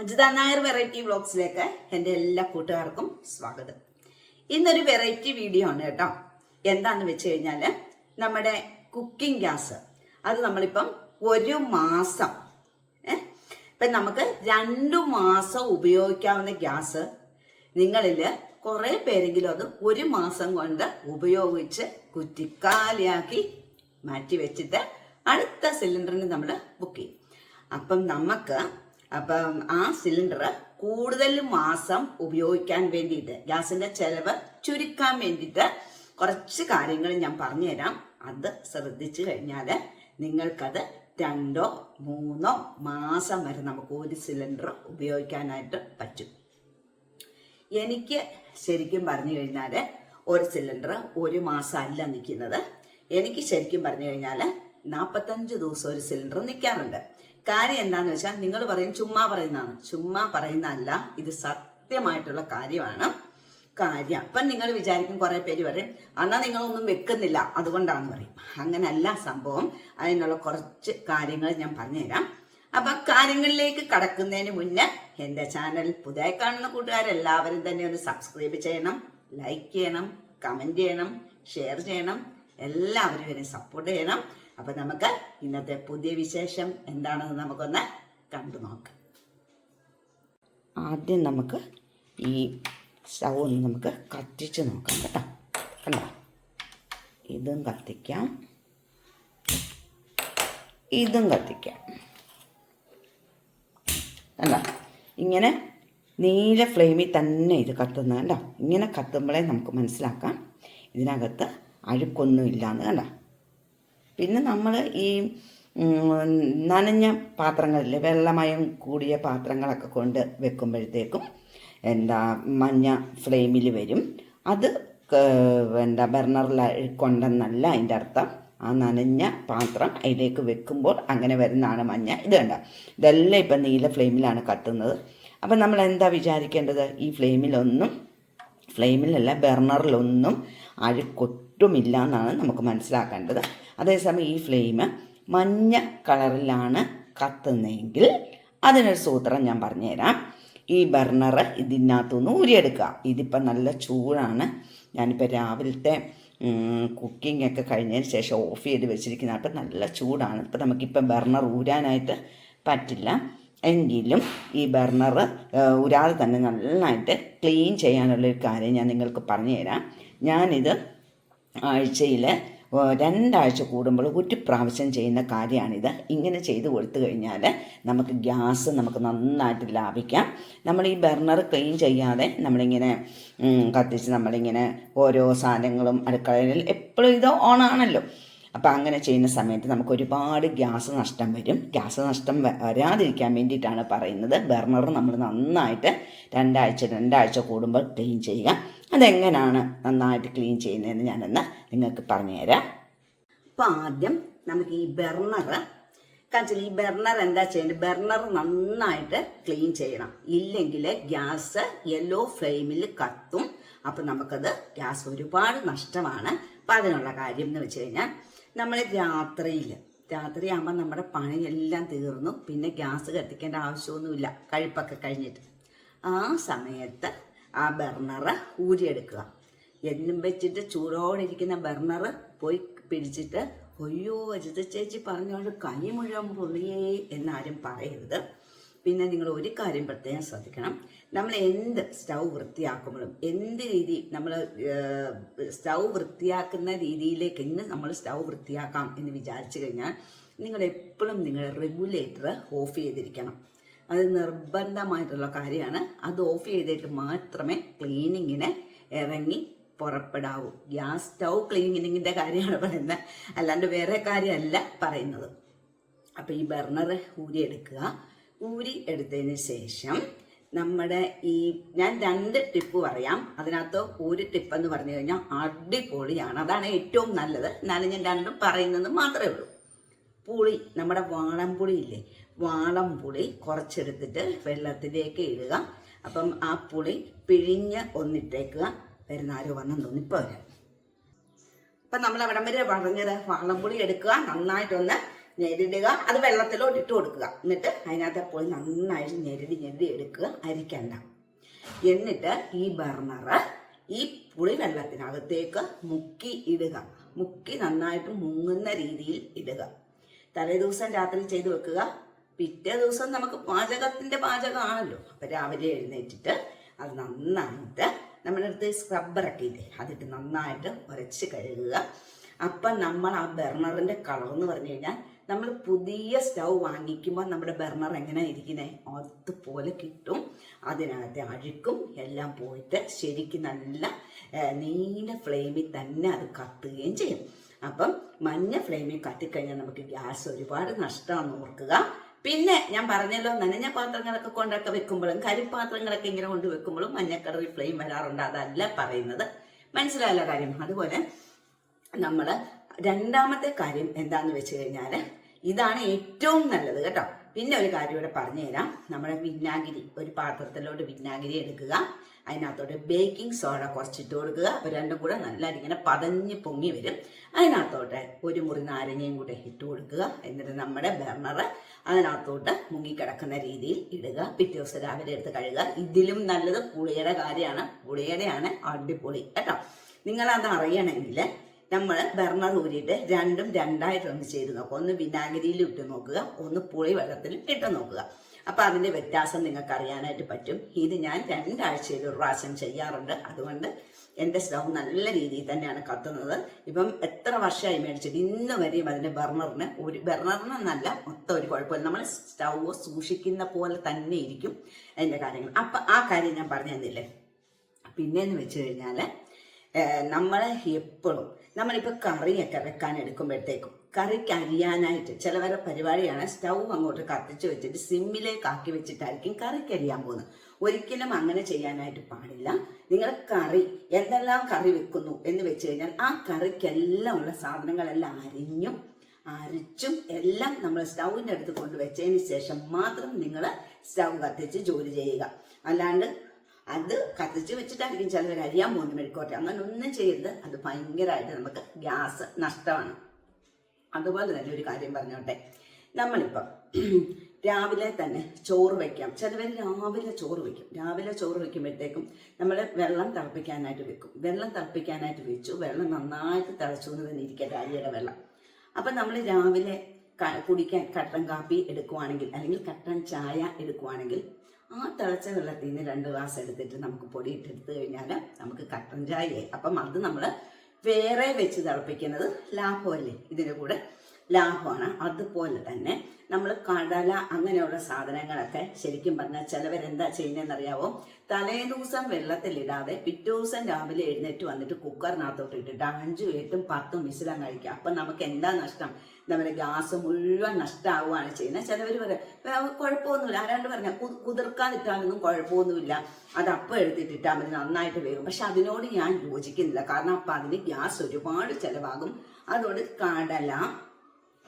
Ajitha Nair variety വ്ളോഗ്സിലേക്ക് എന്റെ എല്ലാ കൂട്ടുകാർക്കും സ്വാഗതം. ഇന്നൊരു വെറൈറ്റി വീഡിയോ ആണ് കേട്ടോ. എന്താന്ന് വെച്ച് കഴിഞ്ഞാൽ നമ്മുടെ കുക്കിംഗ് ഗ്യാസ് അത് നമ്മളിപ്പം ഒരു മാസം ഇപ്പൊ നമുക്ക് രണ്ടു മാസം ഉപയോഗിക്കാവുന്ന ഗ്യാസ് നിങ്ങളിൽ കുറേ പേരെങ്കിലും അത് ഒരു മാസം കൊണ്ട് ഉപയോഗിച്ച് കുറ്റിക്കാലിയാക്കി മാറ്റി വെച്ചിട്ട് അടുത്ത സിലിണ്ടറിന് നമ്മൾ ബുക്ക് ചെയ്യും. അപ്പം നമുക്ക് അപ്പം ആ സിലിണ്ടർ കൂടുതൽ മാസം ഉപയോഗിക്കാൻ വേണ്ടിയിട്ട് ഗ്യാസിന്റെ ചെലവ് ചുരുക്കാൻ വേണ്ടിയിട്ട് കുറച്ച് കാര്യങ്ങൾ ഞാൻ പറഞ്ഞുതരാം. അത് ശ്രദ്ധിച്ചു കഴിഞ്ഞാൽ നിങ്ങൾക്കത് രണ്ടോ മൂന്നോ മാസം വരെ നമുക്ക് ഒരു സിലിണ്ടർ ഉപയോഗിക്കാനായിട്ട് പറ്റും. എനിക്ക് ശരിക്കും പറഞ്ഞു കഴിഞ്ഞാൽ ഒരു സിലിണ്ടർ ഒരു മാസം അല്ല നിൽക്കുന്നത്. എനിക്ക് ശരിക്കും പറഞ്ഞു കഴിഞ്ഞാൽ നാൽപ്പത്തഞ്ച് ദിവസം ഒരു സിലിണ്ടർ നിൽക്കാറുണ്ട്. കാര്യം എന്താന്ന് വെച്ചാൽ നിങ്ങൾ പറയും ചുമ്മാ പറയുന്നതാണ്. ചുമ്മാ പറയുന്നതല്ല ഇത് സത്യമായിട്ടുള്ള കാര്യമാണ്. കാര്യം. അപ്പം നിങ്ങൾ വിചാരിക്കും കുറെ പേര് പറയും എന്നാ നിങ്ങളൊന്നും വെക്കുന്നില്ല. അതുകൊണ്ടാണ് പറയും. അങ്ങനല്ല സംഭവം. അതിനുള്ള കുറച്ച് കാര്യങ്ങൾ ഞാൻ പറഞ്ഞുതരാം. അപ്പൊ കാര്യങ്ങളിലേക്ക് കടക്കുന്നതിന് മുന്നേ എന്റെ ചാനൽ പുതിയ കാണുന്ന കൂട്ടുകാരെല്ലാവരും തന്നെ ഒന്ന് സബ്സ്ക്രൈബ് ചെയ്യണം ലൈക്ക് ചെയ്യണം കമന്റ് ചെയ്യണം ഷെയർ ചെയ്യണം എല്ലാവരും എന്നെ സപ്പോർട്ട് ചെയ്യണം. അപ്പൊ നമുക്ക് ഇന്നത്തെ പുതിയ വിശേഷം എന്താണെന്ന് നമുക്കൊന്ന് കണ്ടു നോക്കാം. ആദ്യം നമുക്ക് ഈ സ്റ്റൗ ഒന്ന് നമുക്ക് കത്തിച്ച് നോക്കാം കേട്ടോ. കണ്ടോ? ഇതും കത്തിക്കാം. ഇതും കത്തിക്കാം. അല്ല ഇങ്ങനെ നീല ഫ്ലെയിമിൽ തന്നെ ഇത് കത്തുന്നത് കണ്ടോ? ഇങ്ങനെ കത്തുമ്പോഴേ നമുക്ക് മനസ്സിലാക്കാം. ഇതിനകത്ത് അഴുക്കൊന്നും ഇല്ലാന്ന് കണ്ടോ? പിന്നെ നമ്മൾ ഈ നനഞ്ഞ പാത്രങ്ങളില്ലേ വെള്ളമയം കൂടിയ പാത്രങ്ങളൊക്കെ കൊണ്ട് വെക്കുമ്പോഴത്തേക്കും എന്താ മഞ്ഞ ഫ്ലെയിമിൽ വരും. അത് എന്താ ബർണറിൽ കൊണ്ടെന്നല്ല അതിന്റെ അർത്ഥം. ആ നനഞ്ഞ പാത്രം അതിലേക്ക് വെക്കുമ്പോൾ അങ്ങനെ വരുന്നതാണ് മഞ്ഞ. ഇത് കണ്ട ഇതെല്ലാം ഇപ്പം നീല ഫ്ലെയിമിലാണ് കത്തുന്നത്. അപ്പം നമ്മൾ എന്താ വിചാരിക്കേണ്ടത്? ഈ ഫ്ലെയിമിലൊന്നും ഫ്ലെയിമിലല്ല ബർണറിലൊന്നും അഴുക്കൊട്ടുമില്ല എന്നാണ് നമുക്ക് മനസ്സിലാക്കേണ്ടത്. അതേസമയം ഈ ഫ്ലെയിം മഞ്ഞ കളറിലാണ് കത്തുന്നതെങ്കിൽ അതിനൊരു സൂത്രം ഞാൻ പറഞ്ഞുതരാം. ഈ ബർണർ ഇതിനകത്തുനിന്ന് ഊരിയെടുക്കുക. ഇതിപ്പം നല്ല ചൂടാണ്. ഞാനിപ്പോൾ രാവിലത്തെ കുക്കിംഗ് ഒക്കെ കഴിഞ്ഞതിന് ശേഷം ഓഫ് ചെയ്ത് വെച്ചിരിക്കുന്ന അപ്പം നല്ല ചൂടാണ്. ഇപ്പം നമുക്കിപ്പം ബർണർ ഊരാനായിട്ട് പറ്റില്ല. എങ്കിലും ഈ ബർണർ ഊരാതെ തന്നെ നന്നായിട്ട് ക്ലീൻ ചെയ്യാനുള്ളൊരു കാര്യം ഞാൻ നിങ്ങൾക്ക് പറഞ്ഞു തരാം ഞാനിത് ആഴ്ചയിൽ രണ്ടാഴ്ച കൂടുമ്പോൾ ഒരു പ്രാവശ്യം ചെയ്യുന്ന കാര്യമാണിത്. ഇങ്ങനെ ചെയ്ത് കൊടുത്തു കഴിഞ്ഞാൽ നമുക്ക് ഗ്യാസ് നമുക്ക് നന്നായിട്ട് ലാഭിക്കാം. നമ്മൾ ഈ ബർണർ ക്ലീൻ ചെയ്യാതെ നമ്മളിങ്ങനെ കത്തിച്ച് നമ്മളിങ്ങനെ ഓരോ സാധനങ്ങളും അടുക്കളയിൽ എപ്പോഴും ഇത് ഓണാണല്ലോ അപ്പോൾ അങ്ങനെ ചെയ്യുന്ന സമയത്ത് നമുക്ക് ഒരുപാട് ഗ്യാസ് നഷ്ടം വരും. ഗ്യാസ് നഷ്ടം വരാതിരിക്കാൻ വേണ്ടിയിട്ടാണ് പറയുന്നത്. ബർണർ നമ്മൾ നന്നായിട്ട് രണ്ടാഴ്ച രണ്ടാഴ്ച കൂടുമ്പോൾ ക്ലീൻ ചെയ്യുക. അതെങ്ങനെയാണ് നന്നായിട്ട് ക്ലീൻ ചെയ്യുന്നതെന്ന് ഞാനൊന്ന് നിങ്ങൾക്ക് പറഞ്ഞുതരാം. അപ്പോൾ ആദ്യം നമുക്ക് ഈ ബെർണർ കാണിച്ചാൽ ഈ ബെർണർ എന്താ ചെയ്യേണ്ടത്? ബെർണർ നന്നായിട്ട് ക്ലീൻ ചെയ്യണം. ഇല്ലെങ്കിൽ ഗ്യാസ് യെല്ലോ ഫ്ലെയിമിൽ കത്തും. അപ്പം നമുക്കത് ഗ്യാസ് ഒരുപാട് നഷ്ടമാണ്. അപ്പം അതിനുള്ള കാര്യം എന്ന് വെച്ച് കഴിഞ്ഞാൽ നമ്മൾ രാത്രിയിൽ രാത്രിയാകുമ്പോൾ നമ്മുടെ പണി എല്ലാം തീർന്നു. പിന്നെ ഗ്യാസ് കത്തിക്കേണ്ട ആവശ്യമൊന്നുമില്ല. കഴിപ്പൊക്കെ കഴിഞ്ഞിട്ട്. ആ സമയത്ത് ആ ബർണർ ഊരിയെടുക്കുക. എന്നും വെച്ചിട്ട് ചൂടോടെ ഇരിക്കുന്ന ബർണർ പോയി പിടിച്ചിട്ട് അയ്യോ അജിത ചേച്ചി പറഞ്ഞുകൊണ്ട് കൈ മുഴുവൻ പൊള്ളിയേ എന്നാരും പറയരുത്. പിന്നെ നിങ്ങൾ ഒരു കാര്യം പ്രത്യേകം ശ്രദ്ധിക്കണം. നമ്മൾ എന്ത് സ്റ്റൗ വൃത്തിയാക്കുമ്പോഴും എന്ത് രീതി നമ്മൾ സ്റ്റൗ വൃത്തിയാക്കുന്ന രീതിയിലേക്ക് ഇന്ന് നമ്മൾ സ്റ്റൗ വൃത്തിയാക്കാം എന്ന് വിചാരിച്ചു കഴിഞ്ഞാൽ നിങ്ങൾ എപ്പോഴും നിങ്ങളുടെ റെഗുലേറ്റർ ഓഫ് ചെയ്തിരിക്കണം. അത് നിർബന്ധമായിട്ടുള്ള കാര്യമാണ്. അത് ഓഫ് ചെയ്തിട്ട് മാത്രമേ ക്ലീനിങ്ങിന് ഇറങ്ങി പുറപ്പെടാവൂ. ഗ്യാസ് സ്റ്റൗ ക്ലീനിങ്ങിന്റെ കാര്യമാണ് പറയുന്നത് അല്ലാണ്ട് വേറെ കാര്യമല്ല പറയുന്നത്. അപ്പോൾ ഈ ബർണർ ഊരി എടുക്കുക. ഊരി എടുത്തതിന് ശേഷം നമ്മുടെ ഈ ഞാൻ രണ്ട് ടിപ്പ് പറയാം. അതിനകത്ത് ഒരു ടിപ്പ് എന്ന് പറഞ്ഞു കഴിഞ്ഞാൽ അടിപൊളിയാണ്. അതാണ് ഏറ്റവും നല്ലത്. എന്നാലും ഞാൻ രണ്ടും പറയുന്നത് മാത്രമേ ഉള്ളൂ. പുളി നമ്മുടെ വാളംപുളി ഇല്ലേ? വാളംപുളി കുറച്ചെടുത്തിട്ട് വെള്ളത്തിലേക്ക് ഇടുക. അപ്പം ആ പുളി പിഴിഞ്ഞ് ഒന്നിട്ടേക്കുക. വരുന്ന ആരോ വന്നെന്ന് തോന്നി ഇപ്പോൾ വരാം. അപ്പം നമ്മൾ അവിടം വരെ പറഞ്ഞത്? വാളംപുളി എടുക്കുക നന്നായിട്ടൊന്ന് ഞെരിടുക. അത് വെള്ളത്തിലോട്ട് ഇട്ട് കൊടുക്കുക. എന്നിട്ട് അതിനകത്ത് പുളി നന്നായിട്ട് ഞെരടി ഞെരടി എടുക്കുക. അരിക്കണ്ട. എന്നിട്ട് ഈ ബർണർ ഈ പുളി വെള്ളത്തിനകത്തേക്ക് മുക്കി ഇടുക. മുക്കി നന്നായിട്ട് മുങ്ങുന്ന രീതിയിൽ ഇടുക. തലേ ദിവസം രാത്രി ചെയ്ത് വെക്കുക. പിറ്റേ ദിവസം നമുക്ക് പാചകത്തിന്റെ പാചകമാണല്ലോ. അപ്പൊ രാവിലെ എഴുന്നേറ്റിട്ട് അത് നന്നായിട്ട് നമ്മുടെ അടുത്ത് സ്ക്രബ്ബറൊക്കെ ഇല്ലേ അതിട്ട് നന്നായിട്ട് ഉരച്ച് കഴുകുക. അപ്പം നമ്മൾ ആ ബെർണറിന്റെ കളർ എന്ന് പറഞ്ഞു കഴിഞ്ഞാൽ നമ്മൾ പുതിയ സ്റ്റൗ വാങ്ങിക്കുമ്പോൾ നമ്മുടെ ബർണർ എങ്ങനെ ഇരിക്കണേ അതുപോലെ കിട്ടും. അതിനകത്തെ അഴുക്കും എല്ലാം പോയിട്ട് ശരിക്കും നല്ല നീല ഫ്ലെയിമിൽ തന്നെ അത് കത്തുകയും ചെയ്യും. അപ്പം മഞ്ഞ ഫ്ലെയിമിൽ കത്തിക്കഴിഞ്ഞാൽ നമുക്ക് ഗ്യാസ് ഒരുപാട് നഷ്ടമാണെന്ന് ഓർക്കുക. പിന്നെ ഞാൻ പറഞ്ഞല്ലോ നനഞ്ഞ പാത്രങ്ങളൊക്കെ കൊണ്ടൊക്കെ വെക്കുമ്പോഴും കരിപ്പാത്രങ്ങളൊക്കെ ഇങ്ങനെ കൊണ്ട് വെക്കുമ്പോഴും മഞ്ഞക്കടറിൽ ഫ്ലെയിം വരാറുണ്ട്. അതല്ല പറയുന്നത്. മനസ്സിലായല്ലോ കാര്യം? അതുപോലെ നമ്മൾ രണ്ടാമത്തെ കാര്യം എന്താന്ന് വെച്ച് കഴിഞ്ഞാൽ ഇതാണ് ഏറ്റവും നല്ലത് കേട്ടോ. പിന്നെ ഒരു കാര്യം ഇവിടെ പറഞ്ഞുതരാം. നമ്മുടെ വിന്നാഗിരി ഒരു പാത്രത്തിലോട്ട് വിന്നാഗിരി എടുക്കുക. അതിനകത്തോട്ട് ബേക്കിംഗ് സോഡ കുറച്ചിട്ട് കൊടുക്കുക. അപ്പോൾ രണ്ടും കൂടെ നല്ല ഇങ്ങനെ പതഞ്ഞ് പൊങ്ങി വരും. അതിനകത്തോട്ട് ഒരു മുറി നാരങ്ങയും കൂടെ ഇട്ട് കൊടുക്കുക. എന്നിട്ട് നമ്മുടെ ബർണർ അതിനകത്തോട്ട് മുങ്ങിക്കിടക്കുന്ന രീതിയിൽ ഇടുക. പിറ്റേ ദിവസം രാവിലെ എടുത്ത് കഴുകുക. ഇതിലും നല്ലത് പുളിയുടെ കാര്യമാണ്. പുളിയുടെയാണ് അടിപൊളി. കേട്ടോ? നിങ്ങളത് അറിയണമെങ്കിൽ നമ്മൾ ബർണർ ഊരിയിട്ട് രണ്ടും രണ്ടായിട്ടൊന്ന് ചെയ്ത് നോക്കുക. ഒന്ന് വിനാഗിരിയിൽ ഇട്ട് നോക്കുക. ഒന്ന് പുളി വെള്ളത്തിൽ ഇട്ട് നോക്കുക. അപ്പം അതിന്റെ വ്യത്യാസം നിങ്ങൾക്ക് അറിയാനായിട്ട് പറ്റും. ഇത് ഞാൻ രണ്ടാഴ്ചയിൽ ഒരു പ്രാവശ്യം ചെയ്യാറുണ്ട്. അതുകൊണ്ട് എന്റെ സ്റ്റൗ നല്ല രീതിയിൽ തന്നെയാണ് കത്തുന്നത്. ഇപ്പം എത്ര വർഷമായി മേടിച്ചിട്ട് ഇന്ന് വരെയും അതിന്റെ ബർണറിന് ഒരു ബർണറിനെന്നല്ല മൊത്തം ഒരു കുഴപ്പമില്ല. നമ്മൾ സ്റ്റൗ സൂക്ഷിക്കുന്ന പോലെ തന്നെ ഇരിക്കും അതിന്റെ കാര്യങ്ങൾ. അപ്പം ആ കാര്യം ഞാൻ പറഞ്ഞു തന്നില്ലേ പിന്നെന്ന് വെച്ച് കഴിഞ്ഞാൽ നമ്മൾ എപ്പോഴും നമ്മളിപ്പോൾ കറിയൊക്കെ വെക്കാൻ എടുക്കുമ്പോഴത്തേക്കും കറിക്ക് അരിയാനായിട്ട് ചിലവരെ പരിപാടിയാണ് സ്റ്റൗ അങ്ങോട്ട് കത്തിച്ച് വെച്ചിട്ട് സിമ്മിലേക്ക് ആക്കി വെച്ചിട്ടായിരിക്കും കറിക്ക് അരിയാൻ പോകുന്നത്. ഒരിക്കലും അങ്ങനെ ചെയ്യാനായിട്ട് പാടില്ല. നിങ്ങൾ കറി എന്തെല്ലാം കറി വെക്കുന്നു എന്ന് വെച്ച് കഴിഞ്ഞാൽ ആ കറിക്കെല്ലാം ഉള്ള സാധനങ്ങളെല്ലാം അരിഞ്ഞും അരിച്ചും എല്ലാം നമ്മൾ സ്റ്റൗവിന്റെ അടുത്ത് കൊണ്ടുവച്ചതിന് ശേഷം മാത്രം നിങ്ങൾ സ്റ്റൗ കത്തിച്ച് ജോലി ചെയ്യുക. അല്ലാണ്ട് അത് കത്തിച്ച് വെച്ചിട്ടായിരിക്കും ചിലവർ അരിയാൻ പോകുന്ന മെഴുക്കോട്ടെ അങ്ങനെ ഒന്നും ചെയ്യരുത്. അത് ഭയങ്കരമായിട്ട് നമുക്ക് ഗ്യാസ് നഷ്ടമാണ്. അതുപോലെ തന്നെ ഒരു കാര്യം പറഞ്ഞോട്ടെ. നമ്മളിപ്പം രാവിലെ തന്നെ ചോറ് വയ്ക്കാം ചിലവർ രാവിലെ ചോറ് വയ്ക്കും രാവിലെ ചോറ് വയ്ക്കുമ്പോഴത്തേക്കും നമ്മൾ വെള്ളം തിളപ്പിക്കാനായിട്ട് വെക്കും. വെള്ളം തിളപ്പിക്കാനായിട്ട് വെച്ചു. വെള്ളം നന്നായിട്ട് തിളച്ചു എന്ന് തന്നെ ഇരിക്കട്ടെ അരിയുടെ വെള്ളം. അപ്പം നമ്മൾ രാവിലെ കുടിക്കാൻ കട്ടൻ കാപ്പി എടുക്കുവാണെങ്കിൽ അല്ലെങ്കിൽ കട്ടൻ ചായ എടുക്കുവാണെങ്കിൽ ആ തിളച്ച വെള്ളത്തിൽ നിന്ന് രണ്ട് ഗ്ലാസ് എടുത്തിട്ട് നമുക്ക് പൊടി ഇട്ടെടുത്ത് കഴിഞ്ഞാൽ നമുക്ക് കട്ടൻ ചായയായി. അപ്പം അത് നമ്മൾ വേറെ വെച്ച് തിളപ്പിക്കുന്നത് ലാഭമല്ലേ ഇതിന്റെ കൂടെ? ലാഭമാണ്. അതുപോലെ തന്നെ നമ്മൾ കടല അങ്ങനെയുള്ള സാധനങ്ങളൊക്കെ ശരിക്കും പറഞ്ഞാൽ ചിലവരെന്താ ചെയ്യുന്നതെന്നറിയാവോ തലേ ദിവസം വെള്ളത്തിലിടാതെ പിറ്റേ ദിവസം രാവിലെ എഴുന്നേറ്റ് വന്നിട്ട് കുക്കറിനകത്തോട്ട് ഇട്ടിട്ട് അഞ്ചും എട്ടും പത്തും വിസിലം കഴിക്കുക. അപ്പം നമുക്ക് എന്താ നഷ്ടം? നമ്മുടെ ഗ്യാസ് മുഴുവൻ നഷ്ടമാവുകയാണ് ചെയ്യുന്നത്. ചിലവർ പറയും "ഏ, കുഴപ്പമൊന്നുമില്ല. ആരാണ്ട് പറഞ്ഞ കുതിർക്കാതിട്ടാലൊന്നും കുഴപ്പമൊന്നുമില്ല. അത് അപ്പം എടുത്തിട്ടിട്ടാൽ മതി നന്നായിട്ട് വേകും പക്ഷെ അതിനോട് ഞാൻ യോജിക്കുന്നില്ല. കാരണം അപ്പം അതിന് ഗ്യാസ് ഒരുപാട് ചിലവാകും. അതുകൊണ്ട് കടല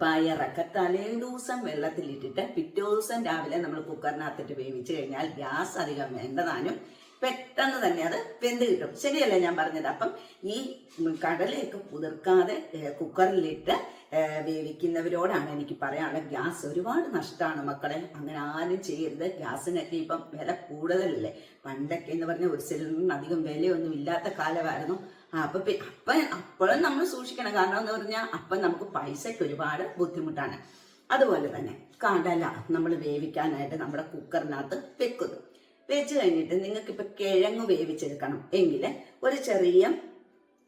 പയറൊക്കെ തലേ ദിവസം വെള്ളത്തിലിട്ടിട്ട് പിറ്റേ ദിവസം രാവിലെ നമ്മൾ കുക്കറിനകത്തിട്ട് വേവിച്ച് കഴിഞ്ഞാൽ ഗ്യാസ് അധികം വേണ്ടതാനും പെട്ടെന്ന് തന്നെ അത് വെന്ത് കിട്ടും. ശരിയല്ലേ ഞാൻ പറഞ്ഞത്? അപ്പം ഈ കടലയൊക്കെ കുതിർക്കാതെ കുക്കറിലിട്ട് വേവിക്കുന്നവരോടാണ് എനിക്ക് പറയാനുള്ളത്. ഗ്യാസ് ഒരുപാട് നഷ്ടമാണ് മക്കളെ. അങ്ങനെ ആരും ചെയ്യരുത്. ഗ്യാസിനൊക്കെ ഇപ്പം വില കൂടുതലല്ലേ. പണ്ടൊക്കെ എന്ന് പറഞ്ഞാൽ ഒരു സിലിണ്ടറിന് അധികം വിലയൊന്നും ഇല്ലാത്ത കാലമായിരുന്നു. അപ്പൊ അപ്പം അപ്പോഴും നമ്മൾ സൂക്ഷിക്കണം. കാരണം എന്ന് പറഞ്ഞാൽ അപ്പം നമുക്ക് പൈസയ്ക്ക് ഒരുപാട് ബുദ്ധിമുട്ടാണ്. അതുപോലെ തന്നെ കടല നമ്മൾ വേവിക്കാനായിട്ട് നമ്മുടെ കുക്കറിനകത്ത് വെക്കുന്നു. വെച്ച് കഴിഞ്ഞിട്ട് നിങ്ങൾക്ക് ഇപ്പൊ കിഴങ്ങ് വേവിച്ചെടുക്കണം. എങ്കിൽ ഒരു ചെറിയ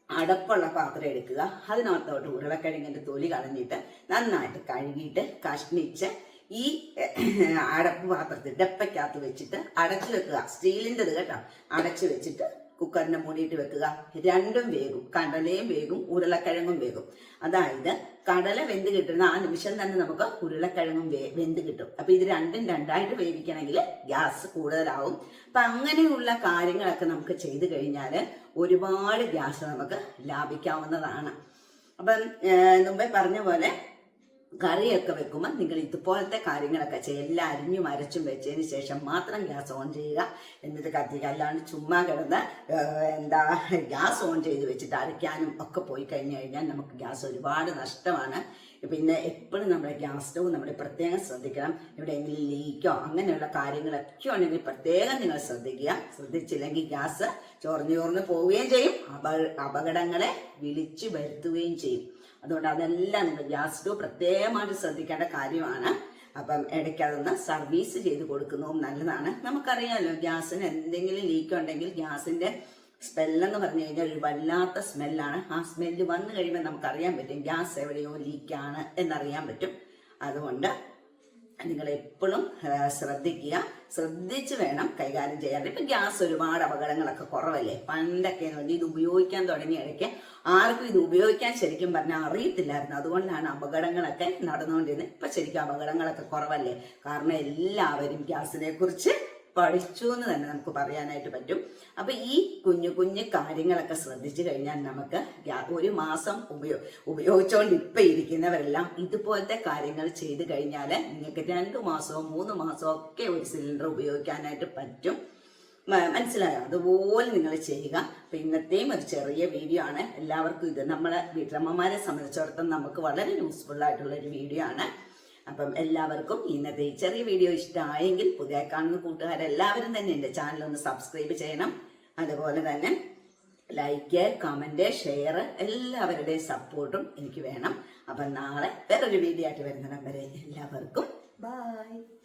അടപ്പുള്ള പാത്രം എടുക്കുക. അതിനകത്തോട്ട് ഉരുളക്കിഴങ്ങിന്റെ തൊലി കളഞ്ഞിട്ട് നന്നായിട്ട് കഴുകിയിട്ട് കഷ്ണിച്ച് ഈ അടപ്പ് പാത്രത്തിൽ ഡപ്പയ്ക്കകത്ത് വെച്ചിട്ട് അടച്ചു വെക്കുക. സ്റ്റീലിന്റെത് കേട്ടോ. അടച്ചു വെച്ചിട്ട് കുക്കറിനെ മൂടിയിട്ട് വെക്കുക. രണ്ടും വേകും. കടലയും വേകും ഉരുളക്കിഴങ്ങും വേകും. അതായത് കടല വെന്ത് കിട്ടുന്ന ആ നിമിഷം തന്നെ നമുക്ക് ഉരുളക്കിഴങ്ങും വെന്ത് കിട്ടും. അപ്പൊ ഇത് രണ്ടും രണ്ടായിട്ട് വേവിക്കണമെങ്കിൽ ഗ്യാസ് കൂടുതലാവും. അപ്പൊ അങ്ങനെയുള്ള കാര്യങ്ങളൊക്കെ നമുക്ക് ചെയ്തു കഴിഞ്ഞാൽ ഒരുപാട് ഗ്യാസ് നമുക്ക് ലാഭിക്കാവുന്നതാണ്. അപ്പം മുമ്പേ പറഞ്ഞ പോലെ കറിയൊക്കെ വെക്കുമ്പോൾ നിങ്ങൾ ഇതുപോലത്തെ കാര്യങ്ങളൊക്കെ ചെയ്യുക എല്ലാം അരിഞ്ഞും അരച്ചും വെച്ചതിന് ശേഷം മാത്രം ഗ്യാസ് ഓൺ ചെയ്യുക എന്നിട്ട് കത്തിക്കുക. അല്ലാണ്ട് ചുമ്മാ കിടന്ന് എന്താ ഗ്യാസ് ഓൺ ചെയ്ത് വെച്ചിട്ട് അരയ്ക്കാനും ഒക്കെ പോയി കഴിഞ്ഞു കഴിഞ്ഞാൽ നമുക്ക് ഗ്യാസ് ഒരുപാട് നഷ്ടമാണ്. പിന്നെ എപ്പോഴും നമ്മുടെ ഗ്യാസ് സ്റ്റവ് നമ്മൾ പ്രത്യേകം ശ്രദ്ധിക്കണം. എവിടെയെങ്കിലും ലീക്കോ അങ്ങനെയുള്ള കാര്യങ്ങളൊക്കെ ഉണ്ടെങ്കിൽ പ്രത്യേകം നിങ്ങൾ ശ്രദ്ധിക്കുക. ശ്രദ്ധിച്ചില്ലെങ്കിൽ ഗ്യാസ് ചോർന്ന് ചോർന്ന് പോവുകയും ചെയ്യും. അപ അപകടങ്ങളെ വിളിച്ചു വരുത്തുകയും ചെയ്യും. അതുകൊണ്ട് അതെല്ലാം നിങ്ങൾ ഗ്യാസ് പ്രത്യേകമായിട്ട് ശ്രദ്ധിക്കേണ്ട കാര്യമാണ്. അപ്പം ഇടയ്ക്ക് അതൊന്ന് സർവീസ് ചെയ്ത് കൊടുക്കുന്നതും നല്ലതാണ്. നമുക്കറിയാമല്ലോ ഗ്യാസിന് എന്തെങ്കിലും ലീക്ക് ഉണ്ടെങ്കിൽ ഗ്യാസിന്റെ സ്മെല്ലെന്ന് പറഞ്ഞു കഴിഞ്ഞാൽ ഒരു വല്ലാത്ത സ്മെല്ലാണ് ആ സ്മെല്ല് വന്നു കഴിയുമ്പോൾ നമുക്കറിയാൻ പറ്റും ഗ്യാസ് എവിടെയോ ലീക്കാണ് എന്നറിയാൻ പറ്റും. അതുകൊണ്ട് നിങ്ങൾ എപ്പോഴും ശ്രദ്ധിക്കുക. ശ്രദ്ധിച്ച് വേണം കൈകാര്യം ചെയ്യാൻ ഇപ്പം ഗ്യാസ് ഒരുപാട് അപകടങ്ങളൊക്കെ കുറവല്ലേ? പണ്ടൊക്കെ ഇത് ഉപയോഗിക്കാൻ തുടങ്ങിയ ഇടയ്ക്ക് ആർക്കും ഇത് ഉപയോഗിക്കാൻ ശരിക്കും പറഞ്ഞാൽ അറിയത്തില്ലായിരുന്നു. അതുകൊണ്ടാണ് അപകടങ്ങളൊക്കെ നടന്നുകൊണ്ടിരുന്നത്. ഇപ്പം ശരിക്കും അപകടങ്ങളൊക്കെ കുറവല്ലേ? കാരണം എല്ലാവരും ഗ്യാസിനെ കുറിച്ച് പഠിച്ചു എന്ന് തന്നെ നമുക്ക് പറയാനായിട്ട് പറ്റും. അപ്പൊ ഈ കുഞ്ഞു കുഞ്ഞു കാര്യങ്ങളൊക്കെ ശ്രദ്ധിച്ചു കഴിഞ്ഞാൽ നമുക്ക് ഒരു മാസം ഉപയോ ഉപയോഗിച്ചുകൊണ്ട് ഇപ്പൊ ഇരിക്കുന്നവരെല്ലാം ഇതുപോലത്തെ കാര്യങ്ങൾ ചെയ്തു കഴിഞ്ഞാൽ നിങ്ങൾക്ക് രണ്ടു മാസവും മൂന്ന് മാസവും ഒക്കെ ഒരു സിലിണ്ടർ ഉപയോഗിക്കാനായിട്ട് പറ്റും. മനസ്സിലായോ? അതുപോലെ നിങ്ങൾ ചെയ്യുക. അപ്പൊ ഇന്നത്തെയും ഒരു ചെറിയ വീഡിയോ ആണ്. എല്ലാവർക്കും ഇത് നമ്മളെ വീട്ടമ്മമാരെ സംബന്ധിച്ചിടത്തോളം നമുക്ക് വളരെ യൂസ്ഫുൾ ആയിട്ടുള്ള ഒരു വീഡിയോ ആണ്. അപ്പം എല്ലാവർക്കും ഇന്നത്തെ ഈ ചെറിയ വീഡിയോ ഇഷ്ടമായെങ്കിൽ പുതിയ കാണുന്ന കൂട്ടുകാരെല്ലാവരും തന്നെ എന്റെ ചാനൽ ഒന്ന് സബ്സ്ക്രൈബ് ചെയ്യണം. അതുപോലെ തന്നെ ലൈക്ക് കമന്റ് ഷെയർ എല്ലാവരുടെയും സപ്പോർട്ടും എനിക്ക് വേണം. അപ്പം നാളെ വേറൊരു വീഡിയോ ആയിട്ട് വരുന്ന നമ്പരെ എല്ലാവർക്കും ബൈ